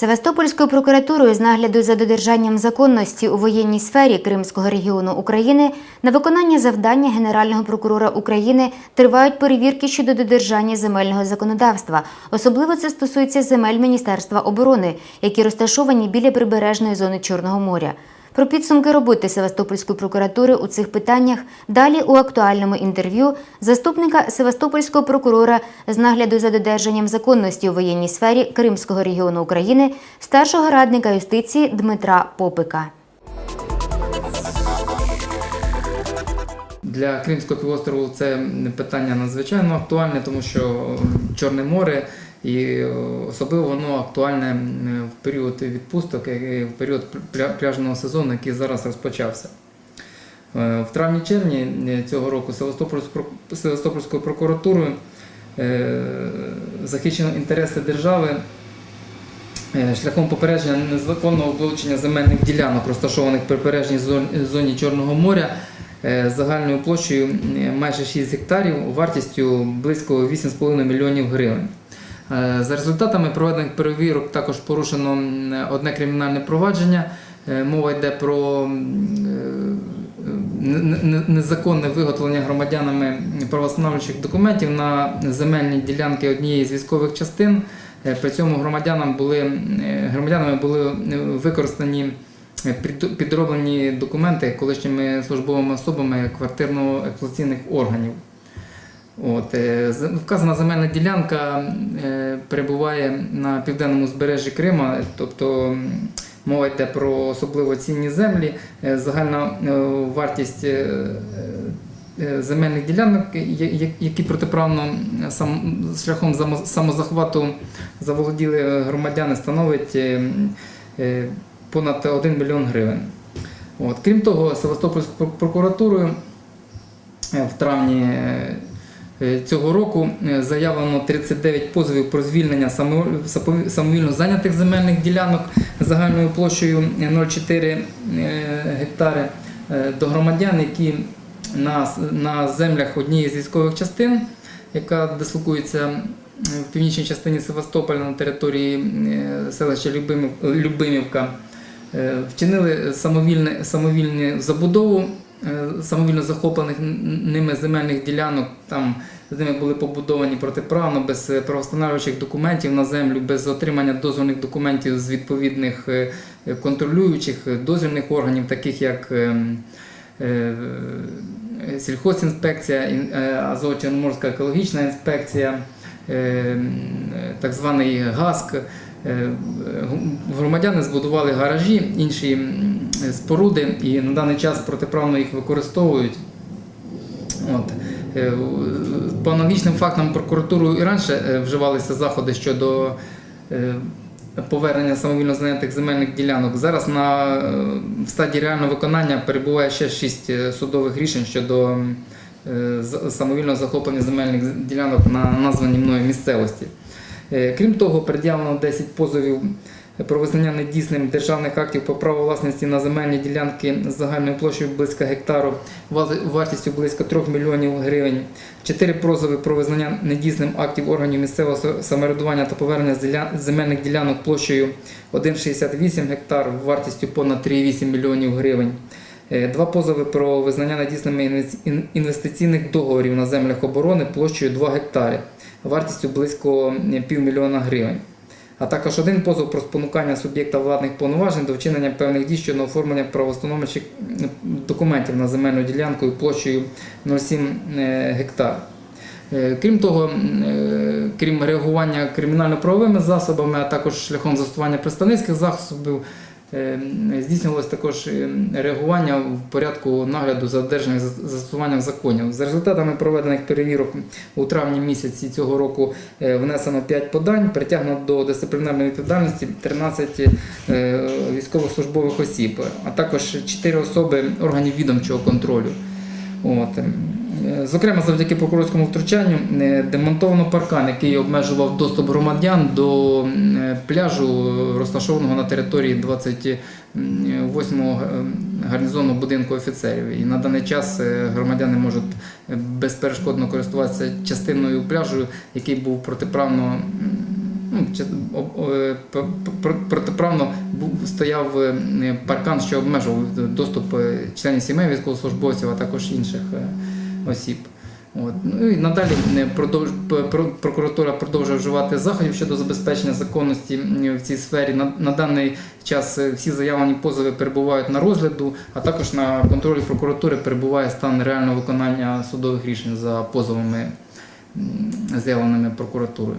Севастопольською прокуратурою з нагляду за додержанням законності у воєнній сфері Кримського регіону України на виконання завдання Генерального прокурора України тривають перевірки щодо додержання земельного законодавства. Особливо це стосується земель Міністерства оборони, які розташовані біля прибережної зони Чорного моря. Про підсумки роботи Севастопольської прокуратури у цих питаннях далі у актуальному інтерв'ю заступника Севастопольського прокурора з нагляду за додержанням законності у воєнній сфері Кримського регіону України, старшого радника юстиції Дмитра Попика. Для Кримського півострову це питання надзвичайно актуальне, тому що Чорне море і особливо воно актуальне в період відпусток, в період пляжного сезону, який зараз розпочався. Е, В травні-червні е, цього року Севастопольською прокуратурою е, захищено інтереси держави шляхом попередження незаконного вилучення земельних ділянок, розташованих в прибережній зоні Чорного моря загальною площею майже 6 гектарів, вартістю близько 8,5 мільйонів гривень. Е, За результатами проведених перевірок також порушено одне кримінальне провадження. Е, Мова йде про е, незаконне виготовлення громадянами правостановчих документів на земельні ділянки однієї з військових частин. При цьому громадянам були, громадянами були використані підроблені документи колишніми службовими особами квартирно-експлуатаційних органів. От, е, вказана земельна ділянка е, перебуває на південному збережжі Крима, тобто мова йде про особливо цінні землі. Е, Загальна вартість земельних ділянок, які протиправно шляхом самозахвату заволоділи громадяни, становить понад 1 мільйон гривень. От. Крім того, Севастопольською прокуратурою в травні цього року е, заявлено 39 позовів про звільнення само- самовільно зайнятих земельних ділянок загальною площею 0,4 е, гектари е, до громадян, які на, землях однієї з військових частин, яка дислокується е, в північній частині Севастополя на території е, селища Любимів, Любимівка, е, вчинили самовільну забудову. е, самовільно захоплених ними земельних ділянок. Там з ними були побудовані протиправно, без е, правостановчих документів на землю, без отримання дозвільних документів з відповідних е, е, контролюючих е, дозвільних органів, таких як ем, е, е, сільхозінспекція, ін- е, Азово-Чорноморська екологічна інспекція, е, е, так званий ГАСК. Е, Громадяни збудували гаражі, інші споруди і на даний час протиправно їх використовують. От. Е, По аналогічним фактам прокуратурою і раніше е, вживалися заходи щодо е, повернення самовільно зайнятих земельних ділянок. Зараз на стадії реального виконання перебуває ще шість е, судових рішень щодо самовільного захоплення земельних ділянок на названій мною місцевості. Крім того, пред'явлено 10 позовів про визнання недійсним державних актів по праву власності на земельні ділянки з загальною площею близько гектару, вартістю близько 3 мільйонів гривень. Чотири позови про визнання недійсним актів органів місцевого са- самоврядування та повернення земельних ділянок площею 1,68 гектар вартістю понад 3,8 мільйонів гривень. Е, Два позови про визнання ін- інвестиційних договорів на землях оборони площею 2 гектари, вартістю близько півмільйона гривень. А також один позов про спонукання суб'єкта владних повноважень до вчинення певних дій щодо оформлення правостановчих документів на земельну ділянку і площею 0,7 е, гектар. Е, Крім того, е, крім реагування кримінально-правовими засобами, а також шляхом застосування представницьких засобів, е, здійснювалось також е, реагування в порядку нагляду за одержанням за- застосуванням законів. За результатами проведених перевірок у травні місяці цього року е, внесено 5 подань, притягнуто до дисциплінарної відповідальності 13 е, військовослужбових осіб, а також 4 особи органів відомчого контролю. От. Е, Зокрема, завдяки прокурорському втручанню е, демонтовано паркан, який обмежував доступ громадян до е, пляжу, розташованого на території 28-го е, гарнізонного будинку офіцерів. І на даний час громадяни можуть безперешкодно користуватися частиною пляжу, який був протиправно протиправно стояв паркан, що обмежував доступ членів сімей військовослужбовців, а також інших осіб. От. Ну і надалі е, продовж, прокуратура продовжує вживати заходів щодо забезпечення законності в цій сфері. На, на даний час е, всі заявлені позови перебувають на розгляду, а також на контролі прокуратури перебуває стан реального виконання судових рішень за позовами, заявленими прокуратурою.